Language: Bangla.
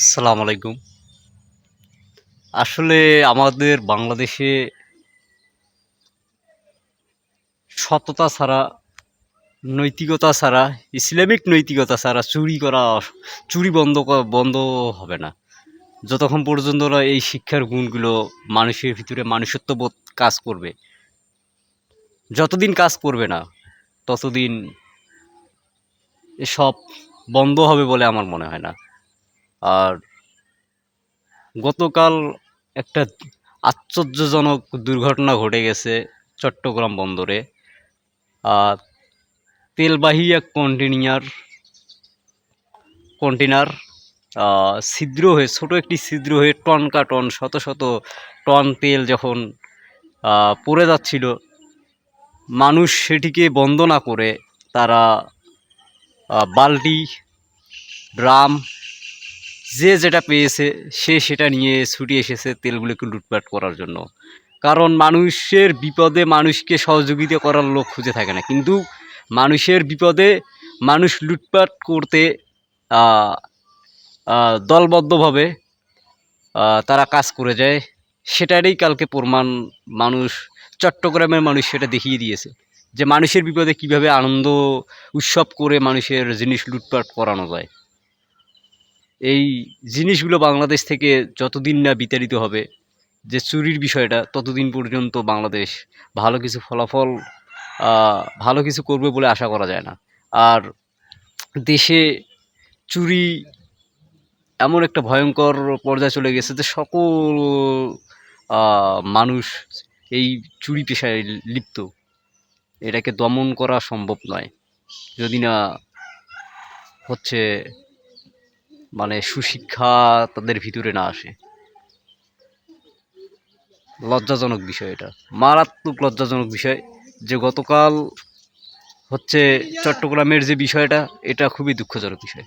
আসসালামু আলাইকুম। আসলে আমাদের বাংলাদেশে সততা ছাড়া, নৈতিকতা ছাড়া, ইসলামিক নৈতিকতা ছাড়া চুরি করা, চুরি বন্ধ বন্ধ হবে না। যতক্ষণ পর্যন্ত না এই শিক্ষার গুণগুলো মানুষের ভিতরে মানুষত্ববোধ কাজ করবে, যতদিন কাজ করবে না, ততদিন এসব বন্ধ হবে বলে আমার মনে হয় না। আর গতকাল একটা আশ্চর্যজনক দুর্ঘটনা ঘটে গেছে চট্টগ্রাম বন্দরে। আর তেলবাহী এক কন্টেনিয়ার কন্টেনার ছিদ্র হয়ে, ছোট একটি ছিদ্র হয়ে টন কা টন, শত শত টন তেল যখন পড়ে যাচ্ছিল, মানুষ সেটিকে বন্ধ না করে তারা বালতি, ড্রাম যে যেটা পেয়েছে, সে সেটা নিয়ে ছুটে এসেছে তেলগুলোকে লুটপাট করার জন্য। কারণ মানুষের বিপদে মানুষকে সহযোগিতা করার লোক খুঁজে থাকে না। কিন্তু মানুষের বিপদে মানুষ লুটপাট করতে দলবদ্ধভাবে তারা কাজ করে যায়। সেটারই কালকে প্রমাণ মানুষ, চট্টগ্রামের মানুষ সেটা দেখিয়ে দিয়েছে। যে মানুষের বিপদে কীভাবে আনন্দ উৎসব করে মানুষের জিনিস লুটপাট করানো যায়। এই জিনিসগুলো বাংলাদেশ থেকে যতদিন না বিতাড়িত হবে, যে চুরির বিষয়টা, ততদিন পর্যন্ত বাংলাদেশ ভালো কিছু ফলাফল ভালো কিছু করবে বলে আশা করা যায় না। আর দেশে চুরি এমন একটা ভয়ঙ্কর পর্যায়ে চলে গেছে যে সকল মানুষ এই চুরি পেশায় লিপ্ত। এটাকে দমন করা সম্ভব নয়। যদি না হচ্ছে মানে সুশিক্ষা তাদের ভিতরে না আসে। লজ্জাজনক বিষয় এটা। মারাত্মক লজ্জাজনক বিষয় যে গতকাল হচ্ছে চট্টগ্রামের যে বিষয়টা, এটা খুবই দুঃখজনক বিষয়।